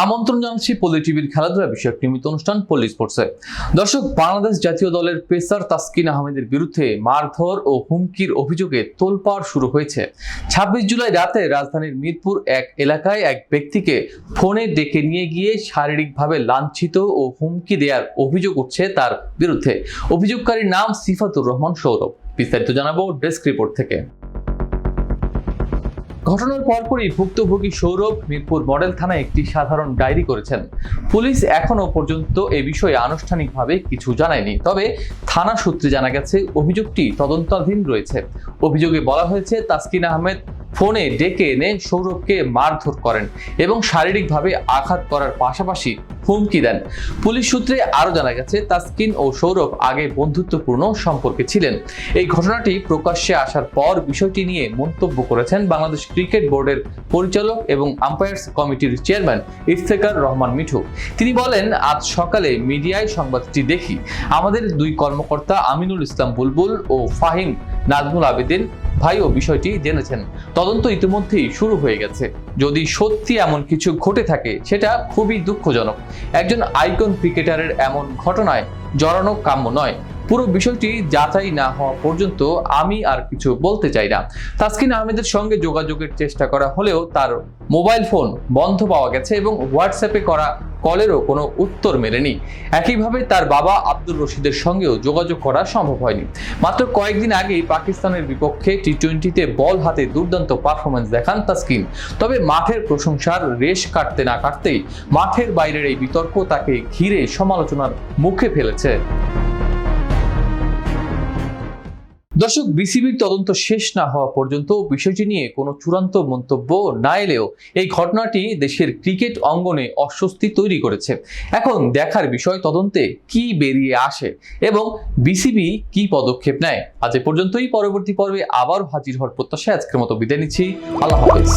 আমন্ত্রণ জানাচ্ছি পলি টিভির খেলাধুলা বিষয়ক নিয়মিত অনুষ্ঠান পলি স্পোর্টসে। দর্শক, বাংলাদেশ জাতীয় দলের পেসার তাসকিন আহমেদের বিরুদ্ধে মারধর ও হুমকির অভিযোগে তোলপাড় শুরু হয়েছে। ছাব্বিশ জুলাই রাতে রাজধানীর মিরপুর এক এলাকায় এক ব্যক্তিকে ফোনে ডেকে নিয়ে গিয়ে শারীরিকভাবে লাঞ্ছিত ও হুমকি দেওয়ার অভিযোগ উঠছে তার বিরুদ্ধে। অভিযোগকারীর নাম সিফাতুর রহমান সৌরভ। বিস্তারিত জানাব ডেস্ক রিপোর্ট থেকে। ঘটনার পরপরই ভুক্তভোগী সৌরভ মিরপুর মডেল থানায় একটি সাধারণ ডায়েরি করেছেন। পুলিশ এখনও পর্যন্ত এ বিষয়ে আনুষ্ঠানিকভাবে কিছু জানায়নি। তবে থানা সূত্রে জানা গেছে, অভিযোগটি তদন্তাধীন রয়েছে। অভিযোগে বলা হয়েছে, তাসকিন আহমেদ ফোনে ডেকে এনে সৌরভকে মারধর করেন এবং শারীরিকভাবে আঘাত করার পাশাপাশি হুমকি দেন। পুলিশ সূত্রে আরও জানা গেছে, তাসকিন ও সৌরভ আগে বন্ধুত্বপূর্ণ সম্পর্কে ছিলেন। এই ঘটনাটি প্রকাশ্যে আসার পর বিষয়টি নিয়ে মন্তব্য করেছেন বাংলাদেশ ক্রিকেট বোর্ডের পরিচালক এবং আম্পায়ার্স কমিটির চেয়ারম্যান ইফতেকার রহমান মিঠু। তিনি বলেন, আজ সকালে মিডিয়ায় সংবাদটি দেখি। আমাদের দুই কর্মকর্তা আমিনুল ইসলাম বুলবুল ও ফাহিম নাজমুল আবেদিন ভাইও বিষয়টি জেনেছেন। তদন্ত ইতিমধ্যেই শুরু হয়ে গেছে। যদি সত্যি এমন কিছু ঘটে থাকে, সেটা খুবই দুঃখজনক। একজন আইকন ক্রিকেটারের এমন ঘটনায় জড়ানো কাম্য নয়। পুরো বিষয়টি যাচাই না হওয়া পর্যন্ত আমি আর কিছু বলতে চাই না। তাসকিন আহমেদের সঙ্গে যোগাযোগের চেষ্টা করা হলেও তার মোবাইল ফোন বন্ধ পাওয়া গেছে এবং হোয়াটসঅ্যাপে করা কলেরও কোনো উত্তর মেলেনি। একইভাবে তার বাবা আব্দুর রশিদের সঙ্গেও যোগাযোগ করা সম্ভব হয়নি। মাত্র কয়েকদিন আগেই পাকিস্তানের বিপক্ষে টি টোয়েন্টিতে বল হাতে দুর্দান্ত পারফরমেন্স দেখান তাসকিন। তবে মাঠের প্রশংসার রেশ কাটতে না কাটতেই মাঠের বাইরের এই বিতর্ক তাকে ঘিরে সমালোচনার মুখে ফেলেছে। দর্শক, বিসিবির তদন্ত শেষ না হওয়া পর্যন্ত বিষয়টি নিয়ে কোনো চূড়ান্ত মন্তব্য না এলেও এই ঘটনাটি দেশের ক্রিকেট অঙ্গনে অস্বস্তি তৈরি করেছে। এখন দেখার বিষয়, তদন্তে কি বেরিয়ে আসে এবং বিসিবি কি পদক্ষেপ নেয়, আজ এ পর্যন্তই। পরবর্তী পর্বে আবার হাজির হওয়ার প্রত্যাশায় আজকের মতো বিদায় নিচ্ছি। আল্লাহ হাফেজ।